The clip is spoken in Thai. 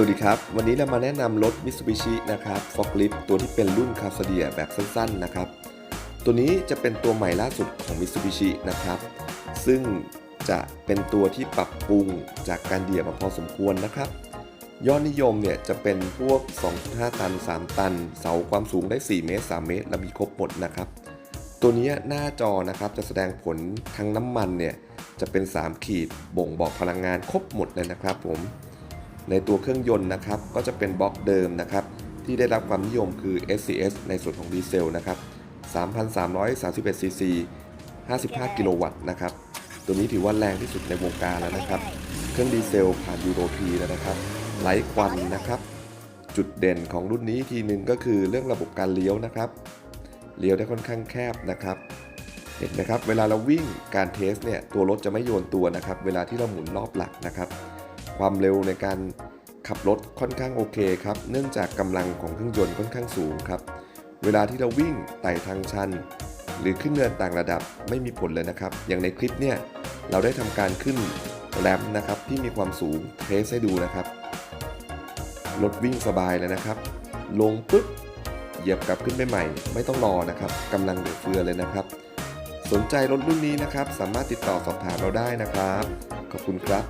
สวัสดีครับ วันนี้เรามาแนะนำรถ Mitsubishi นะครับฟอกลิฟตัวที่เป็นรุ่นคาสเดียแบบสั้นๆนะครับ ตัวนี้จะเป็นตัวใหม่ล่าสุดของ Mitsubishi นะครับ ซึ่งจะเป็นตัวที่ปรับปรุงจากการเดียมาพอสมควรนะครับ ยอดนิยมเนี่ยจะเป็นพวก 2.5 ตัน 3 ตัน เสาความสูงได้ 4 เมตร 3 เมตร และมีครบหมดนะครับ ตัวนี้หน้าจอนะครับจะแสดงผลทางน้ำมันเนี่ยจะเป็น 3 ขีดบ่งบอกพลังงานครบหมดเลยนะครับผม ในตัวเครื่องยนต์นะครับก็จะเป็นบล็อกเดิมนะครับที่ได้รับความนิยมคือ SCS ในส่วนของดีเซลนะครับ3,331ซีซี55 กิโลวัตต์นะครับ ตัวนี้ถือว่าแรงที่สุดในวงการแล้วนะครับ เครื่องดีเซลผ่านยูโรพีแล้วนะครับไร้ควันนะครับ จุดเด่นของรุ่นนี้ทีหนึ่งก็คือเรื่องระบบการเลี้ยวนะครับ เลี้ยวได้ค่อนข้างแคบนะครับ เห็นไหมครับ เวลาเราวิ่งการเทสเนี่ย ตัวรถจะไม่โยนตัวนะครับ เวลาที่เราหมุนรอบหลักนะครับ ความเร็วในการขับรถค่อนข้างโอเคครับ เนื่องจากกำลังของเครื่องยนต์ค่อนข้างสูงครับ เวลาที่เราวิ่งไต่ทางชัน หรือขึ้นเนินต่างระดับไม่มีผลเลยนะครับ อย่างในคลิปเนี่ยเราได้ทำการขึ้นแรมนะครับที่มีความสูงเทสให้ดูนะครับ รถวิ่งสบายเลยนะครับ ลงปุ๊บเหยียบกลับขึ้นไปใหม่ ไม่ต้องรอนะครับกำลังเหลือเฟือเลยนะครับ สนใจรถรุ่นนี้นะครับ สามารถติดต่อสอบถามเราได้นะครับ ขอบคุณครับ